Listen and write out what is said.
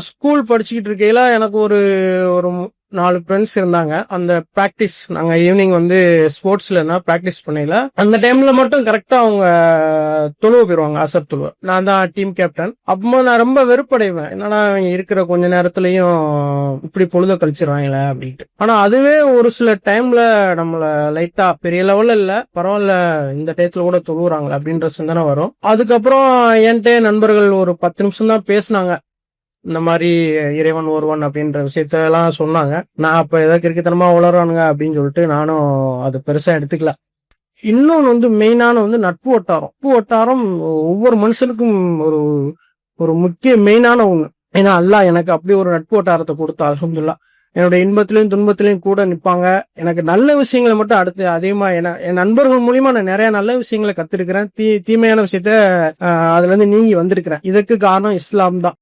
School படிச்சுக்கிட்டு இருக்கையில எனக்கு ஒரு ஒரு நாலு ஃப்ரெண்ட்ஸ் இருந்தாங்க. அந்த ப்ராக்டிஸ் நாங்க ஈவினிங் வந்து ஸ்போர்ட்ஸ்ல இருந்தா ப்ராக்டிஸ் பண்ணல அந்த டைம்ல மட்டும் கரெக்டா அவங்க தொழுவு போயிருவாங்க அசர் தொழுவு. நான் தான் டீம் கேப்டன் அப்போ நான் ரொம்ப வெறுப்படைவேன். என்னன்னா அவங்க இருக்கிற கொஞ்ச நேரத்துலயும் இப்படி பொழுத கழிச்சிடுறாங்களே அப்படின்ட்டு. ஆனா அதுவே ஒரு சில டைம்ல நம்மள லைட்டா பெரிய லெவல்ல இல்ல பரவாயில்ல இந்த டயத்துல கூட தொழுவுறாங்களே அப்படின்ற சிந்தனை வரும். அதுக்கப்புறம் என்கிட்ட நண்பர்கள் ஒரு பத்து நிமிஷம் தான் பேசினாங்க. இந்த மாதிரி இறைவன் ஒருவன் அப்படின்ற விஷயத்தெல்லாம் சொன்னாங்க. நான் அப்ப ஏதோ கிறுக்கித்தனமா உளறானுங்க அப்படின்னு சொல்லிட்டு நானும் அது பெருசா எடுத்துக்கல. இன்னொன்று வந்து மெயினான வந்து நட்பு வட்டாரம். நட்பு வட்டாரம் ஒவ்வொரு மனுஷனுக்கும் ஒரு ஒரு முக்கிய மெயினான ஒண்ணு. ஏன்னா அல்லாஹ் எனக்கு அப்படி ஒரு நட்பு வட்டாரத்தை கொடுத்தா அலமதுல்லா என்னோட இன்பத்திலையும் துன்பத்திலையும் கூட நிற்பாங்க எனக்கு நல்ல விஷயங்களை மட்டும் அடுத்து அதிகமா என்ன என் நண்பர்கள் மூலியமா நான் நிறைய நல்ல விஷயங்களை கத்திருக்கிறேன். தீ தீமையான விஷயத்த அதுல இருந்து நீங்கி வந்திருக்கிறேன். இதுக்கு காரணம் இஸ்லாம் தான்